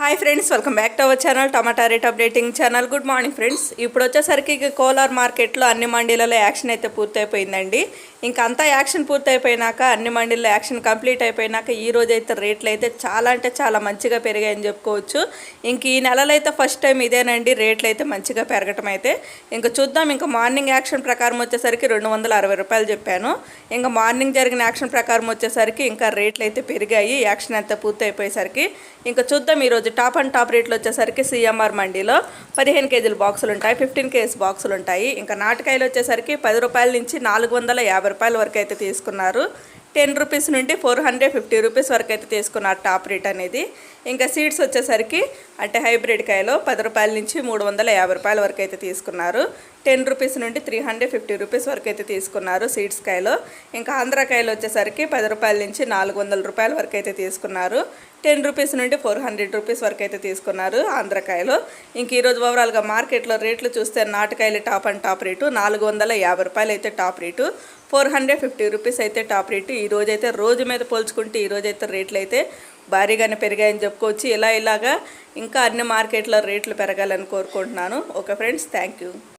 Hi friends welcome back to our channel tomato rate updating channel good morning friends ఇప్పుడు వచ్చేసరికి ఇక కోలార్ మార్కెట్లో అన్ని మండీలలో యాక్షన్ అయితే పూర్తయిపోయిందండి. ఇంకంతా అంతా యాక్షన్ పూర్తయిపోయినాక అన్ని మండీల్లో యాక్షన్ కంప్లీట్ అయిపోయినాక ఈ రోజు అయితే రేట్లు అయితే చాలా అంటే చాలా మంచిగా పెరిగాయని చెప్పుకోవచ్చు. ఇంక ఈ నెలలో అయితే ఫస్ట్ టైం ఇదేనండి రేట్లు అయితే మంచిగా పెరగటం అయితే. ఇంకా చూద్దాం ఇంకా మార్నింగ్ యాక్షన్ ప్రకారం వచ్చేసరికి రెండు వందల అరవై రూపాయలు చెప్పాను. ఇంకా మార్నింగ్ జరిగిన యాక్షన్ ప్రకారం వచ్చేసరికి ఇంకా రేట్లు అయితే పెరిగాయి యాక్షన్ అంతా పూర్తయిపోయేసరికి. ఇంకా చూద్దాం ఈరోజు టాప్ అండ్ టాప్ రేట్లు వచ్చేసరికి సిఎంఆర్ మండీలో పదిహేను కేజీల బాక్సులు ఉంటాయి ఫిఫ్టీన్ కేజీస్ బాక్సులు ఉంటాయి. ఇంకా నాటకాయలు వచ్చేసరికి పది రూపాయల నుంచి నాలుగు వందల యాభై రూపాయల వరకు అయితే తీసుకున్నారు. టెన్ రూపీస్ నుండి ఫోర్ హండ్రెడ్ ఫిఫ్టీ రూపీస్ వరకు అయితే తీసుకున్నారు టాప్ రేట్ అనేది. ఇంకా సీడ్స్ వచ్చేసరికి అంటే హైబ్రిడ్ కాయలో పది రూపాయల నుంచి మూడు వందల యాభై రూపాయల వరకు అయితే తీసుకున్నారు. టెన్ రూపీస్ నుండి త్రీ హండ్రెడ్ ఫిఫ్టీ రూపీస్ వరకు అయితే తీసుకున్నారు సీడ్స్ కాయలో. ఇంకా ఆంధ్రకాయలు వచ్చేసరికి పది రూపాయల నుంచి నాలుగు వందల రూపాయల వరకు అయితే తీసుకున్నారు. టెన్ రూపీస్ నుండి ఫోర్ హండ్రెడ్ రూపీస్ వరకు అయితే తీసుకున్నారు ఆంధ్రకాయలు ఇంక ఈరోజు ఓవరాల్గా మార్కెట్లో రేట్లు చూస్తే నాటుకాయలు టాప్ అండ్ టాప్ రేటు నాలుగు వందల యాభై రూపాయలు అయితే top rate. Four hundred fifty rupees అయితే టాప్ రేటు. ఈ రోజు రోజు మీద పోల్చుకుంటే ఈ రేట్లు అయితే భారీగానే పెరిగాయని చెప్పుకోవచ్చు. ఇలా ఇలాగా ఇంకా అన్ని మార్కెట్లో రేట్లు పెరగాలని కోరుకుంటున్నాను. Okay friends thank you.